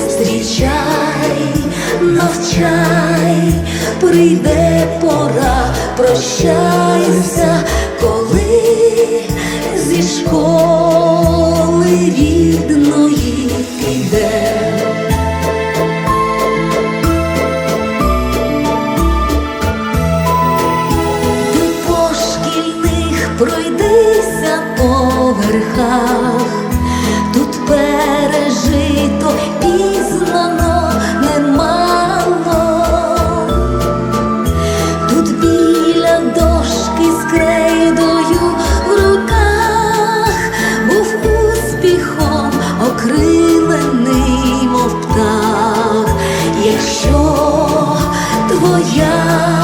зустрічай, навчай, прийде пора, прощайся, коли зі школи рідної піде. Ти по шкільних пройдися по якщо твоя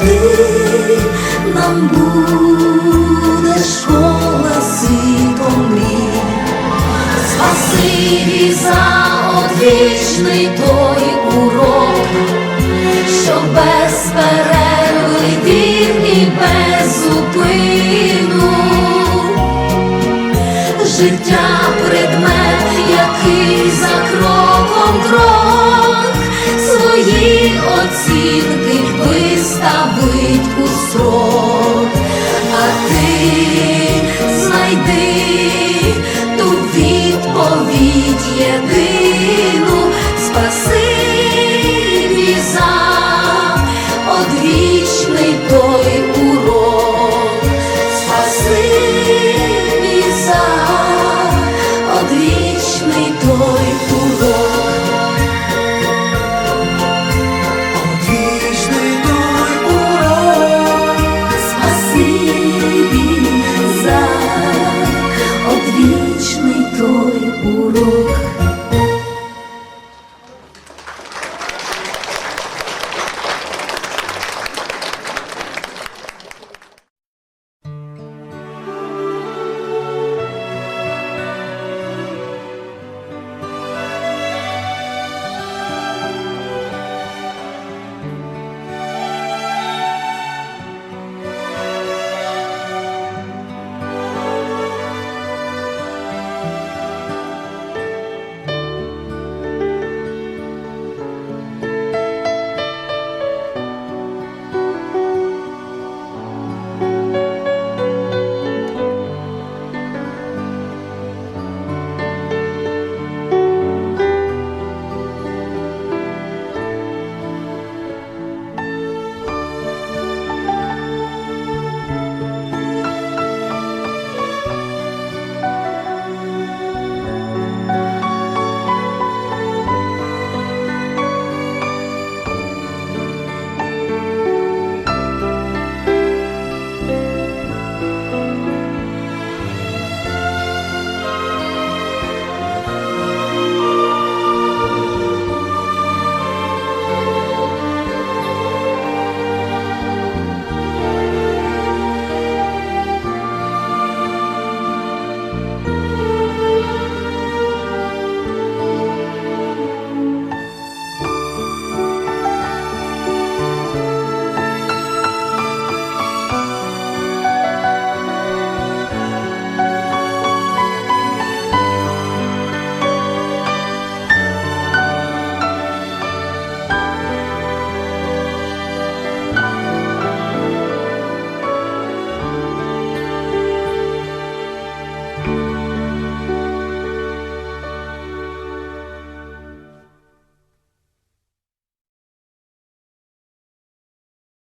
завжди нам буде школа світом мрій. Спасибі за одвічний той урок, що без перерви вів і без зупину життя предмет, який за кроком крок свої оцінки So. 不如。